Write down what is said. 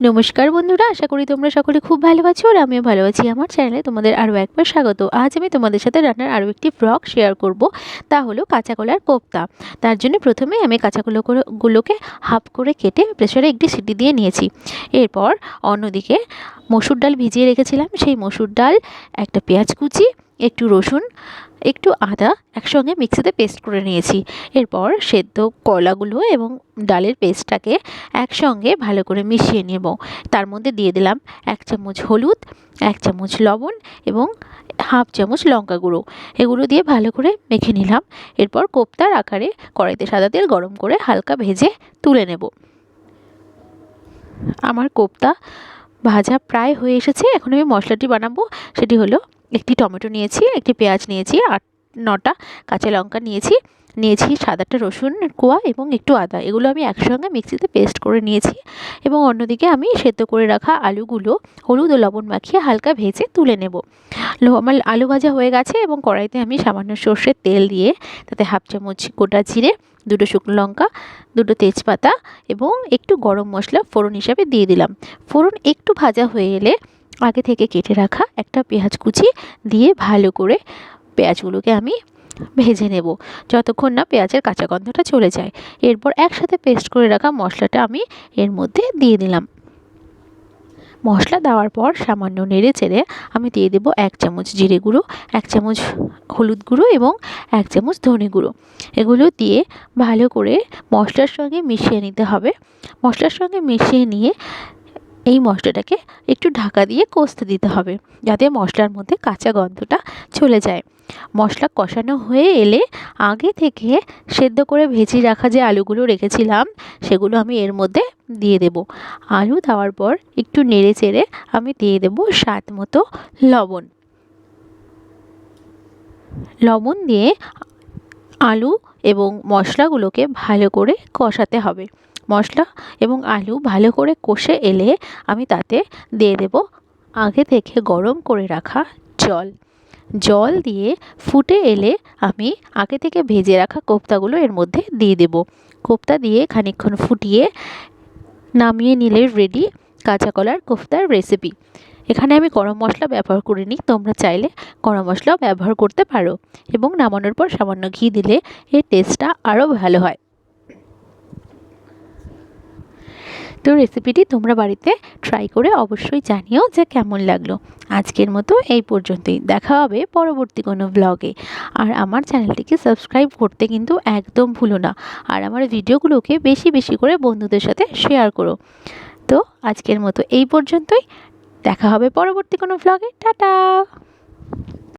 নমস্কার বন্ধুরা, আশা করি তোমরা সকলে খুব ভালো আছো আর আমিও ভালো আছি। আমার চ্যানেলে তোমাদের আরও একবার স্বাগত। আজ আমি তোমাদের সাথে রান্নার আরও একটি ব্লগ শেয়ার করব। তা হলো কাঁচা কলার কোপ্তা। তার জন্য প্রথমে আমি কাঁচা গুলোকে হাফ করে কেটে প্রেসারে একটি সিটি দিয়ে নিয়েছি। এরপর অন্যদিকে মসুর ডাল ভিজিয়ে রেখেছিলাম। সেই মসুর ডাল, একটা পেঁয়াজ কুচি একটু রসুন, একটু আদা একসঙ্গে মিক্সিতে পেস্ট করে নিয়েছি। এরপর সেদ্ধ কলাগুলো এবং ডালের পেস্টটাকে একসঙ্গে ভালো করে মিশিয়ে নেব। তার মধ্যে দিয়ে দিলাম এক চামচ হলুদ, এক চামচ লবণ এবং হাফ চামচ লঙ্কা গুঁড়ো। এগুলো দিয়ে ভালো করে মেখে নিলাম। এরপর কোপ্তার আকারে কড়াইতে সাদা তেল গরম করে হালকা ভেজে তুলে নেব। আমার কোপ্তা ভাজা প্রায় হয়ে এসেছে। এখন আমি মশলাটি বানাবো। সেটি হলো একটি টমেটো নিয়েছি, একটি পেঁয়াজ নিয়েছি, আট, নটা কাঁচা লঙ্কা নিয়েছি নিয়েছি সাদাটা রসুন কোয়া এবং একটু আদা। এগুলো আমি একসঙ্গে মিক্সিতে পেস্ট করে নিয়েছি এবং অন্যদিকে আমি সেদ্ধ করে রাখা আলুগুলো হলুদ ও লবণ মাখিয়ে হালকা ভেজে তুলে নেব। আমার আলু ভাজা হয়ে গেছে এবং কড়াইতে আমি সামান্য সর্ষের তেল দিয়ে তাতে হাফ চামচ গোটা জিরে, দুটো শুকনো লঙ্কা, দুটো তেজপাতা এবং একটু গরম মশলা ফোড়ন হিসাবে দিয়ে দিলাম। ফোড়ন একটু ভাজা হয়ে এলে আগে থেকে কেটে রাখা একটা পেঁয়াজ কুচি দিয়ে ভালো করে পেঁয়াজগুলোকে আমি ভেজে নেব। যতক্ষণ না পেঁয়াজের কাঁচা গন্ধটা চলে যায়। এরপর একসাথে পেস্ট করে রাখা মশলাটা আমি এর মধ্যে দিয়ে দিলাম। মশলা দেওয়ার পর সামান্য নেড়ে চেড়ে আমি দিয়ে দেবো এক চামচ জিরে গুঁড়ো, এক চামচ হলুদ গুঁড়ো এবং এক চামচ ধনে গুঁড়ো। এগুলো দিয়ে ভালো করে মশলার সঙ্গে মিশিয়ে নিতে হবে। মশলার সঙ্গে মিশিয়ে নিয়ে এই মশলাটাকে একটু ঢাকা দিয়ে কষতে দিতে হবে যাতে মশলার মধ্যে কাঁচা গন্ধটা চলে যায়। মশলা কষানো হয়ে এলে আগে থেকে সেদ্ধ করে ভেজে রাখা যে আলুগুলো রেখেছিলাম, সেগুলো আমি এর মধ্যে দিয়ে দেব। আলু দেওয়ার পর একটু নেড়ে চেড়ে আমি দিয়ে দেব স্বাদ মতো লবণ। লবণ দিয়ে আলু এবং মশলাগুলোকে ভালো করে কষাতে হবে। মশলা এবং আলু ভালো করে কষে এলে আমি তাতে দিয়ে দেব আগে থেকে গরম করে রাখা জল। জল দিয়ে ফুটে এলে আমি আগে থেকে ভেজে রাখা কোপ্তাগুলো এর মধ্যে দিয়ে দেব। কোপ্তা দিয়ে খানিকক্ষণ ফুটিয়ে নামিয়ে নিলে রেডি কাঁচা কলার কোফতার রেসিপি এখানে আমি গরম মশলা ব্যবহার করিনি, তোমরা চাইলে গরম মশলাও ব্যবহার করতে পারো এবং নামানোর পর সামান্য ঘি দিলে এর টেস্টটা আরও ভালো হয়। তো রেসিপিটি তোমরা বাড়িতে ট্রাই করে অবশ্যই জানিও যে কেমন লাগল। আজকের মতো এই পর্যন্তই। দেখা হবে পরবর্তী কোনো ব্লগে আর আমার চ্যানেলটিকে সাবস্ক্রাইব করতে কিন্তু একদম ভুলো না। আর আমার ভিডিওগুলোকে বেশি বেশি করে বন্ধুদের সাথে শেয়ার করো। তো আজকের মতো এই পর্যন্তই। দেখা হবে পরবর্তী কোনো ব্লগে টাটা!